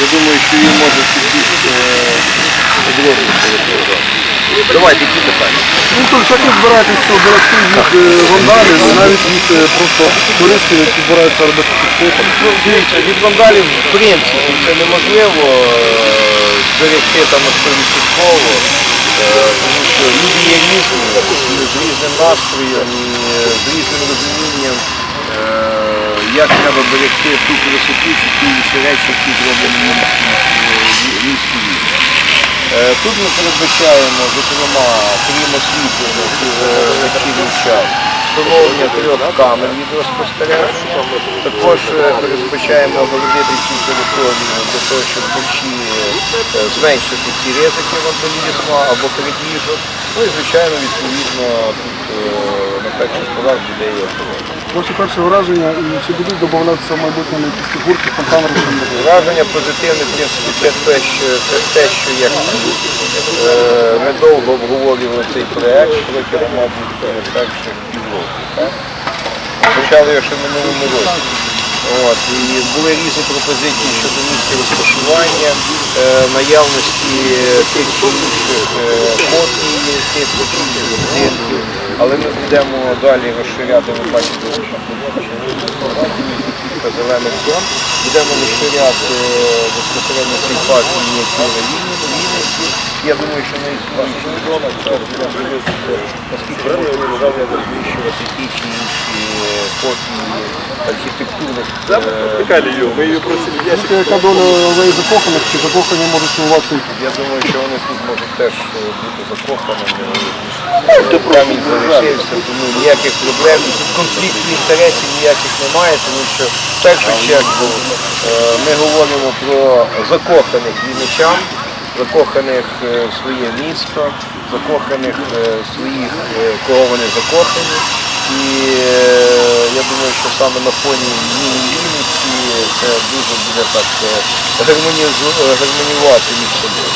Я думаю, що він може чуть більш подробніше. Давайте, які питання? Ну тут як ви збираєтесь від е, вандалів, навіть від е, просто туристів, які збираються робити підкопом. Ну, дивіться, від вандалів, в принципі, це неможливо е, зберегти там на 100%, е, тому що люди є різні, з різним настроєм, з різним розумінням, е, як треба берегти ту красоту ті інші речі, які зроблені в місті Е, Тут ми передбачаємо, зокрема, крім освітлення е, вечірній час, встановлення трьох камер відеоспостереження. Також е, передбачаємо огородити цю територію для того, щоб вночі е, зменшити ці ризики вандалізму або крадіжок. Ну і звичайно, відповідно, тут е, перших порах буде і охорона. Ваші перші враження і чи будуть додаватися в майбутньому якісь фігурки, фонтани, чи? Враження позитивне, в принципі, це те, що, це те, що як е, ми довго обговорювали цей проект протягом, мабуть, перших півроку. Так? Почали його ще минулому році. От, і були різні пропозиції щодо місця розташування, е, наявності тих чи інших е, копій, тих чи інших будинків. Але ми будемо далі розширяти, ви бачите, зелених зон. Будемо розширяти е, безпосередньо цей парк мініатюри Вінниці. Я думаю, що найскладніше зона це буде наскільки можливо розміщувати ті чи інші е, копії архітектурних. е, Ми її просили Знаєте, яка доля алеї закоханих, чи закохані можуть сумуватися? Я думаю, що вони тут можуть теж е, бути закоханими. Камінь залишився, тому ніяких проблем, конфліктів інтересів ніяких немає, тому що в першу чергу е, ми говоримо про закоханих війничан, закоханих е, в своє місто, закоханих е, в своїх, е, кого вони закохані. І е, я думаю, що саме на фоні Вінниці це дуже буде так е, гармонізу- е, між собою.